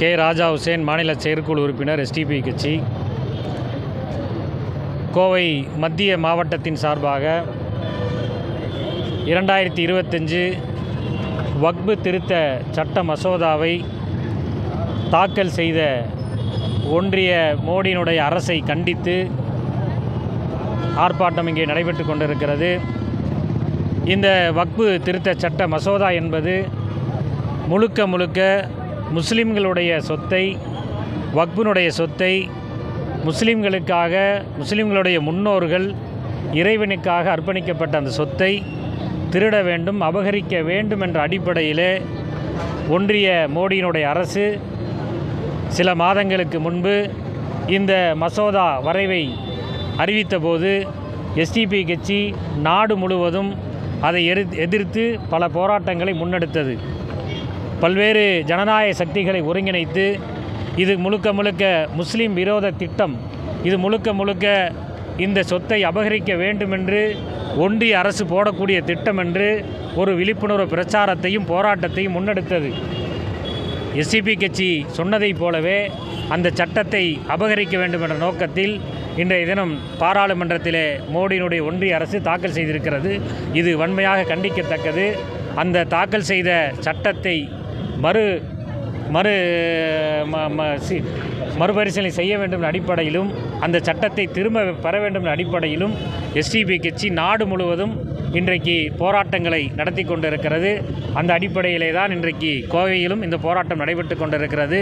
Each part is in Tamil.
கே ராஜா ஹுசேன் மாநில செயற்குழு உறுப்பினர் எஸ்டிபி கட்சி. கோவை மத்திய மாவட்டத்தின் சார்பாக இரண்டாயிரத்தி இருபத்தஞ்சு வக்பு திருத்த சட்ட மசோதாவை தாக்கல் செய்த ஒன்றிய மோடியினுடைய அரசை கண்டித்து ஆர்ப்பாட்டம் இங்கே நடைபெற்று கொண்டிருக்கிறது. இந்த வக்பு திருத்த சட்ட மசோதா என்பது முழுக்க முழுக்க முஸ்லீம்களுடைய சொத்தை வக்பினுடைய சொத்தை முஸ்லீம்களுக்காக முஸ்லீம்களுடைய முன்னோர்கள் இறைவனுக்காக அர்ப்பணிக்கப்பட்ட அந்த சொத்தை திருட வேண்டும் அபகரிக்க வேண்டும் என்ற அடிப்படையிலே ஒன்றிய மோடியினுடைய அரசு சில மாதங்களுக்கு முன்பு இந்த மசோதா வரைவை அறிவித்தபோது எஸ்டிபி கட்சி நாடு முழுவதும் அதை எதிர்த்து பல போராட்டங்களை முன்னெடுத்தது. பல்வேறு ஜனநாயக சக்திகளை ஒருங்கிணைத்து இது முழுக்க முழுக்க முஸ்லீம் விரோத திட்டம். இது முழுக்க முழுக்க இந்த சொத்தை அபகரிக்க வேண்டுமென்று ஒன்றிய அரசு போடக்கூடிய திட்டம் என்று ஒரு விழிப்புணர்வு பிரச்சாரத்தையும் போராட்டத்தையும் முன்னெடுத்தது. எஸ்சிபி கட்சி சொன்னதைப் போலவே அந்த சட்டத்தை அபகரிக்க வேண்டும் என்ற நோக்கத்தில் இன்றைய தினம் பாராளுமன்றத்திலே மோடியினுடைய ஒன்றிய அரசு தாக்கல் செய்திருக்கிறது. இது வன்மையாக கண்டிக்கத்தக்கது. அந்த தாக்கல் செய்த சட்டத்தை மறு மறு ம ம சி மறுபரிசீலனை செய்ய வேண்டும் அடிப்படையிலும் அந்த சட்டத்தை திரும்ப பெற வேண்டும் என்ற அடிப்படையிலும் எஸ்டிபி கட்சி நாடு முழுவதும் இன்றைக்கு போராட்டங்களை நடத்தி கொண்டிருக்கிறது. அந்த அடிப்படையிலே தான் இன்றைக்கு கோவையிலும் இந்த போராட்டம் நடைபெற்று கொண்டிருக்கிறது.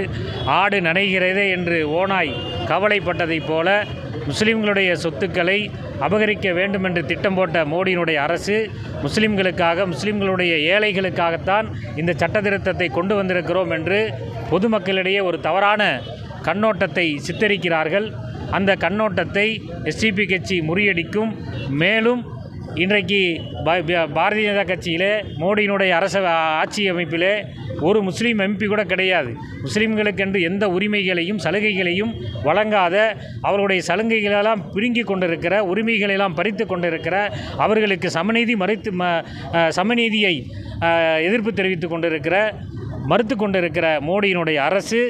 ஆடு நனைகிறதே என்று ஓனாய் கவலைப்பட்டதைப் போல முஸ்லிம்களுடைய சொத்துக்களை அபகரிக்க வேண்டும் என்று திட்டம் போட்ட மோடியினுடைய அரசு முஸ்லிம்களுக்காக முஸ்லிம்களுடைய ஏழைகளுக்காகத்தான் இந்த சட்ட திருத்தத்தை கொண்டு வந்திருக்கிறோம் என்று பொதுமக்களிடையே ஒரு தவறான கண்ணோட்டத்தை சித்தரிக்கிறார்கள். அந்த கண்ணோட்டத்தை எஸ்டிபி கட்சி முறியடிக்கும். மேலும் இன்றைக்கு பாரதிய ஜனதா கட்சியிலே மோடியினுடைய அரச ஆட்சி அமைப்பிலே ஒரு முஸ்லீம் எம்பி கூட கிடையாது. முஸ்லீம்களுக்கென்று எந்த உரிமைகளையும் சலுகைகளையும் வழங்காத அவர்களுடைய சலுகைகளெல்லாம் பிடுங்கி கொண்டிருக்கிற உரிமைகளெல்லாம் பறித்து கொண்டிருக்கிற அவர்களுக்கு சமநீதி மறைத்து ம சமநீதியை எதிர்ப்பு தெரிவித்து கொண்டிருக்கிற மறுத்து கொண்டிருக்கிற மோடியினுடைய அரசு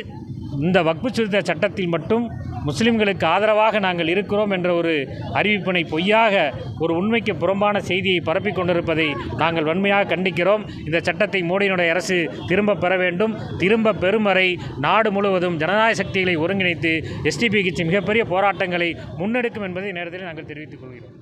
இந்த வக்பு சுருத்த சட்டத்தில் மட்டும் முஸ்லிம்களுக்கு ஆதரவாக நாங்கள் இருக்கிறோம் என்ற ஒரு அறிவிப்பினை பொய்யாக ஒரு உண்மைக்கு புறம்பான செய்தியை பரப்பிக் கொண்டிருப்பதை நாங்கள் வன்மையாக கண்டிக்கிறோம். இந்த சட்டத்தை மோடியினுடைய அரசு திரும்ப பெற வேண்டும். திரும்ப பெறும் வரை நாடு முழுவதும் ஜனநாயக சக்திகளை ஒருங்கிணைத்து எஸ்டிபி கட்சி மிகப்பெரிய போராட்டங்களை முன்னெடுக்கும் என்பதை நேரத்தில் நாங்கள் தெரிவித்துக் கொள்கிறோம்.